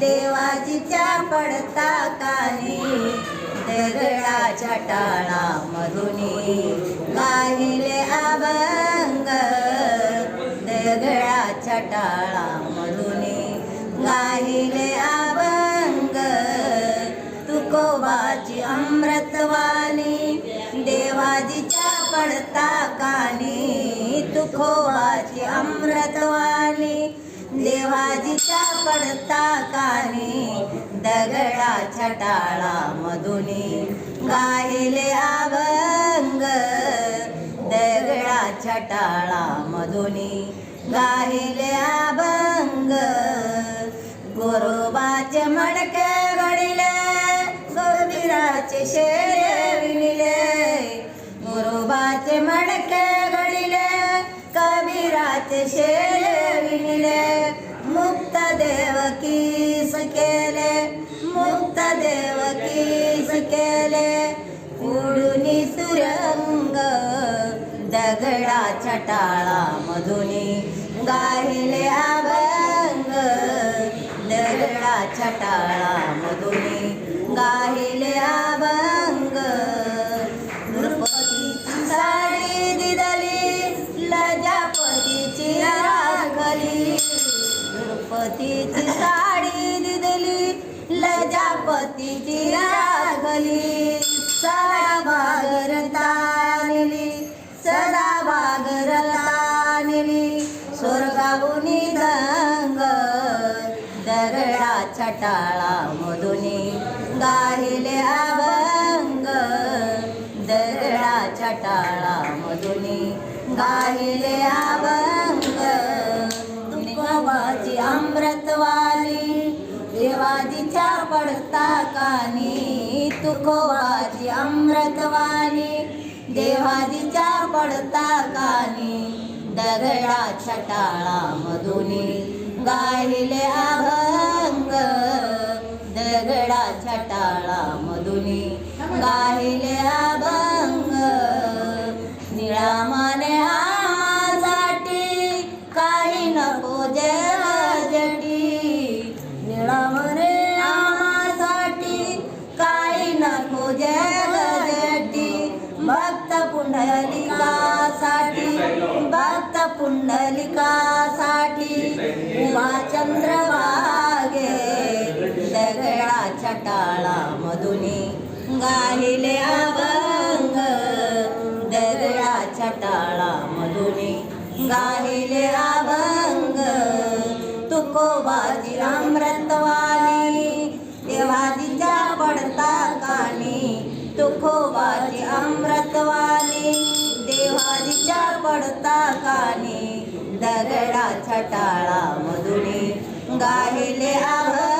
देवाजीच्या पडता काही. दगडाच्या टाळा मधुनी गाहिले अभंग. दगडाच्या टाळा मधुनी गाहिले अभंग. तुकोबाची अमृतवाणी देवाजीच्या पडता कानी तुकोबाची अमृतवाणी देवाजीच्या पडता कानी दगडाच्या टाळा मधुनी. गायले अभंग दगडाच्या टाळा मधुनी. गायले अभंग गोरोबाचे मडके घडिले गोविराचे शेरे विणिले. गोरोबाचे मडके घडिले कबीराचे शेरे विणिले. देवकीस केले मुक्त देवकीस केले उडून सुरंग दगडाच्या टाळा मधुनी गायले अभंग दगडाच्या टाळा मधुनी गायले पतीची साडी दिदली लजापतीची रागली सदा भागरता नेली सदा भागरता नेली स्वर्गाहुनी दंग दगडाच्या टाळा मधुनी गाहिले अभंग. दगडाच्या टाळा मधुनी गाहिले अभंग. व्रतवाली देवाजीच्या पडता कानी तुकोबाची अमृतवाणी देवाजीच्या पडता कानी दगडाच्या टाळा मधुनी गायले अभंग दगडाच्या छटाळा मधुनी गायले पुंडलिकासाठी भक्त पुंडलिकासाठी उमा चंद्रभागे दगडाच्या चटाळा मधुनी गाहिले अभंग दगडाच्या चटाळा मधुनी गाहिले अभंग तुकोबाची अमृतवाणी देवादीच्या पडता कानी तुकोबाची अमृतवाणी देवाजीच्या पडता काने दगडाच्या टाळा मधुने गाहिले आभार